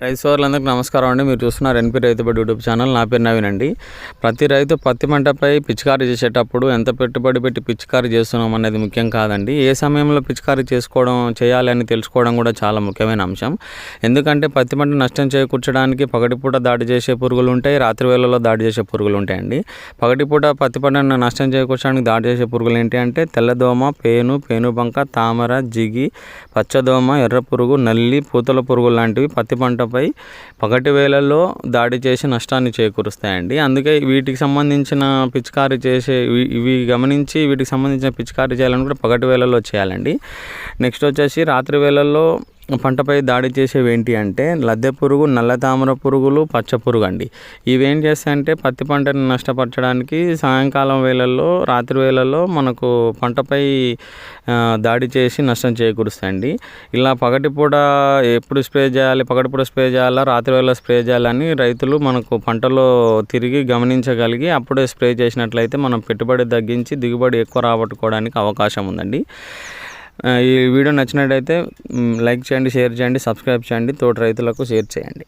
రైతు సోదరులందరికీ నమస్కారం అండి. మీరు చూస్తున్నారు ఎన్పీ రైతు బడి యూట్యూబ్ ఛానల్. నా పేరు నవీన్ అండి. ప్రతి రైతు పత్తి పంటపై పిచికారీ చేసేటప్పుడు ఎంత పెట్టుబడి పెట్టి పిచికారీ చేస్తున్నాం అనేది ముఖ్యం కాదండి. ఏ సమయంలో పిచికారీ చేసుకోవడం చేయాలి అని తెలుసుకోవడం కూడా చాలా ముఖ్యమైన అంశం. ఎందుకంటే పత్తి పంట నష్టం చేకూర్చడానికి పగటిపూట దాడి చేసే పురుగులు ఉంటాయి రాత్రి వేళల్లో దాడి చేసే పురుగులు ఉంటాయండి. పగటిపూట పత్తి పంటను నష్టం చేకూర్చడానికి దాడి చేసే పురుగులు ఏంటి అంటే తెల్లదోమ పేను పేనుబంక తామర జిగి పచ్చదోమ ఎర్ర పురుగు నల్లి పూతల పురుగు లాంటివి పత్తి పంట పంటపై పగటి వేళల్లో దాడి చేసి నష్టాన్ని చేకూరుస్తాయండి. అందుకే వీటికి సంబంధించిన పిచికారీ చేసే ఇవి- గమనించి వీటికి సంబంధించిన పిచికారీ చేయాలని కూడా పగటి వేళల్లో చేయాలండి. నెక్స్ట్ వచ్చేసి రాత్రి వేళల్లో పంటపై దాడి చేసేవి ఏంటి అంటే లద్దె పురుగు నల్ల తామర పురుగులు పచ్చ పురుగు అండి ఇవేం చేస్తాయంటే పత్తి పంటను నష్టపరచడానికి సాయంకాలం వేళల్లో రాత్రి వేళల్లో మనకు పంటపై దాడి చేసి నష్టం చేకూరుస్తాయండి. ఇలా పగటిపూట ఎప్పుడు స్ప్రే చేయాలి పగటిపూట స్ప్రే చేయాలా రాత్రి వేళ స్ప్రే చేయాలని రైతులు మనకు పంటలో తిరిగి గమనించగలిగి అప్పుడే స్ప్రే చేసినట్లయితే మనం పెట్టుబడి తగ్గించి దిగుబడి ఎక్కువ రాబట్టుకోవడానికి అవకాశం ఉందండి. ఈ వీడియో నచ్చినట్టయితే లైక్ చేయండి షేర్ చేయండి సబ్స్క్రైబ్ చేయండి తోటి రైతులకు షేర్ చేయండి.